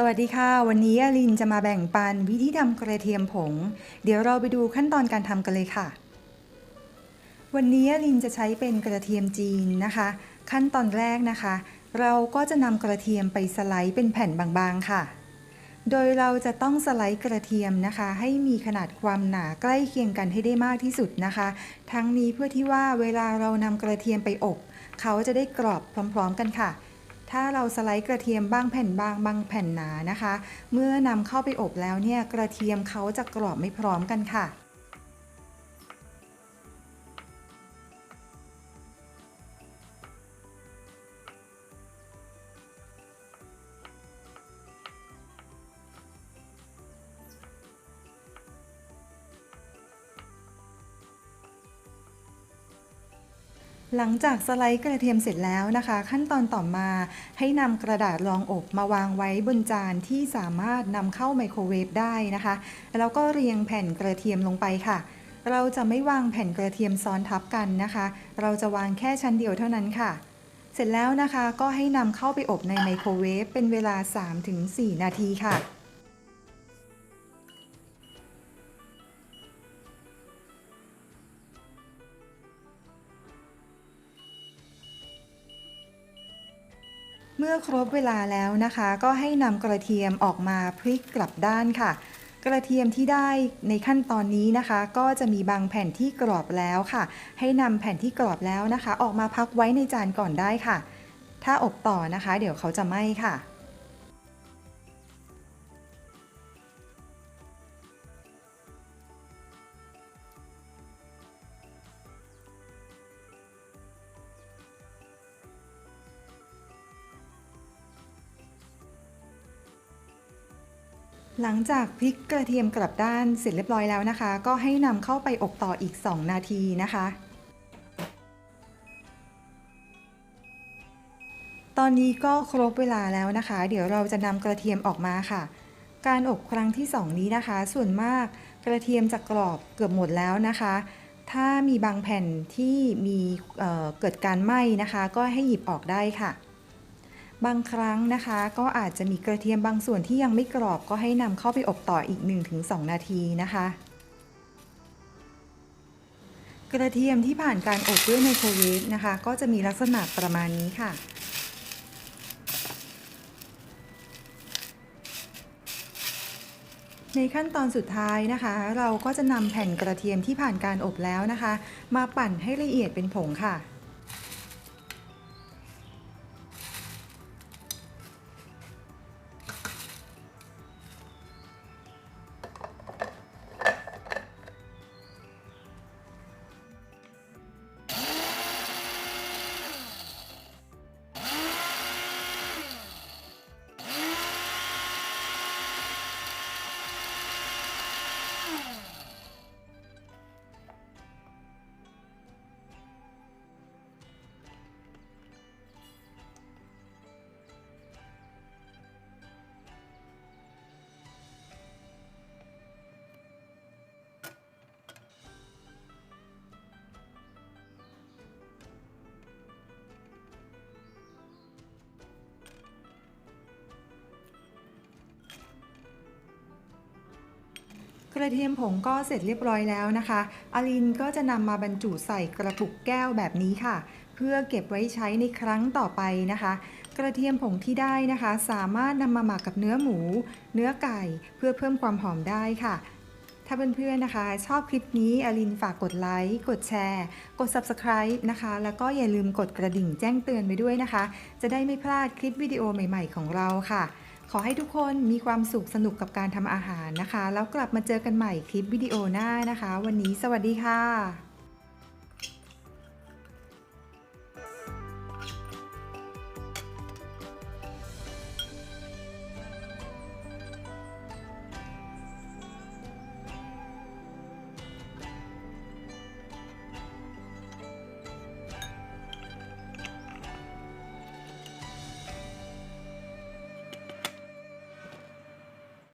สวัสดีค่ะ วันนี้อลินจะมาแบ่งปันวิธีทำกระเทียมผง เดี๋ยวเราไปดูขั้นตอนการทำกันเลยค่ะ วันนี้อลินจะใช้เป็นกระเทียมจีนนะคะ ขั้นตอนแรกนะคะ เราก็จะนำกระเทียมไปสไลด์เป็นแผ่นบางๆค่ะ โดยเราจะต้องสไลด์กระเทียมนะคะ ให้มีขนาดความหนาใกล้เคียงกันให้ได้มากที่สุดนะคะ ทั้งนี้เพื่อที่ว่าเวลาเรานำกระเทียมไปอบ เขาจะได้กรอบพร้อม ๆ กันค่ะ ถ้าเราสไลด์กระเทียมบางแผ่นบางบางแผ่นหนานะคะ เมื่อนำเข้าไปอบแล้วเนี่ยกระเทียมเขาจะกรอบไม่พร้อมกันค่ะ หลังจากสไลด์กระเทียมเสร็จแล้วนะคะ ขั้นตอนต่อมาให้นำกระดาษรองอบมาวางไว้บนจานที่สามารถนำเข้าไมโครเวฟได้นะคะ แล้วก็เรียงแผ่นกระเทียมลงไปค่ะ เราจะไม่วางแผ่นกระเทียมซ้อนทับกันนะคะ เราจะวางแค่ชั้นเดียวเท่านั้นค่ะ เสร็จแล้วนะคะก็ให้นำเข้าไปอบในไมโครเวฟเป็นเวลา 3-4 นาทีค่ะ เมื่อครบเวลาแล้วนะคะ ก็ให้นำกระเทียมออกมาพลิกกลับด้านค่ะ กระเทียมที่ได้ในขั้นตอนนี้นะคะ ก็จะมีบางแผ่นที่กรอบแล้วค่ะ ให้นำแผ่นที่กรอบแล้วนะคะ ออกมาพักไว้ในจานก่อนได้ค่ะ ถ้าอบต่อนะคะ เดี๋ยวเขาจะไหม้ค่ะ หลังจากพลิกกระเทียมกลับด้านเสร็จเรียบร้อยแล้วนะคะ ก็ให้นำเข้าไปอบต่ออีก 2 นาทีนะคะ ตอนนี้ก็ครบเวลาแล้วนะคะ เดี๋ยวเราจะนำกระเทียมออกมาค่ะ การอบครั้งที่ 2 นี้นะคะ ส่วนมากกระเทียมจะกรอบเกือบหมดแล้วนะคะ ถ้ามีบางแผ่นที่มีเเกิดการไหม้นะคะ ก็ให้หยิบออกได้ค่ะ บางครั้งนะคะ ก็อาจจะมีกระเทียมบางส่วนที่ยังไม่กรอบก็ให้นำเข้าไปอบต่ออีก 1-2 นาทีนะคะ กระเทียมที่ผ่านการอบด้วยไมโครเวฟนะคะ ก็จะมีลักษณะประมาณนี้ค่ะในขั้นตอนสุดท้ายนะคะ เราก็จะนำแผ่นกระเทียมที่ผ่านการอบแล้วนะคะ มาปั่นให้ละเอียดเป็นผงค่ะ กระเทียมผงก็เสร็จเรียบร้อยแล้วนะคะอลินก็จะนำมาบรรจุใส่กระปุกแก้วแบบนี้ค่ะ เพื่อเก็บไว้ใช้ในครั้งต่อไปนะคะ กระเทียมผงที่ได้นะคะ สามารถนำมาหมักกับเนื้อหมู เนื้อไก่เพื่อเพิ่มความหอมได้ค่ะ ถ้าเพื่อนๆนะคะ ชอบคลิปนี้อลินฝากกดไลค์ กดแชร์ กด Subscribe นะคะ แล้วก็อย่าลืมกดกระดิ่งแจ้งเตือนไปด้วยนะคะ จะได้ไม่พลาดคลิปวิดีโอใหม่ ๆ ของเราค่ะ ขอให้ทุกคนมีความสุขสนุกกับการทำอาหารนะคะ แล้วกลับมาเจอกันใหม่คลิปวิดีโอหน้านะคะ วันนี้สวัสดีค่ะ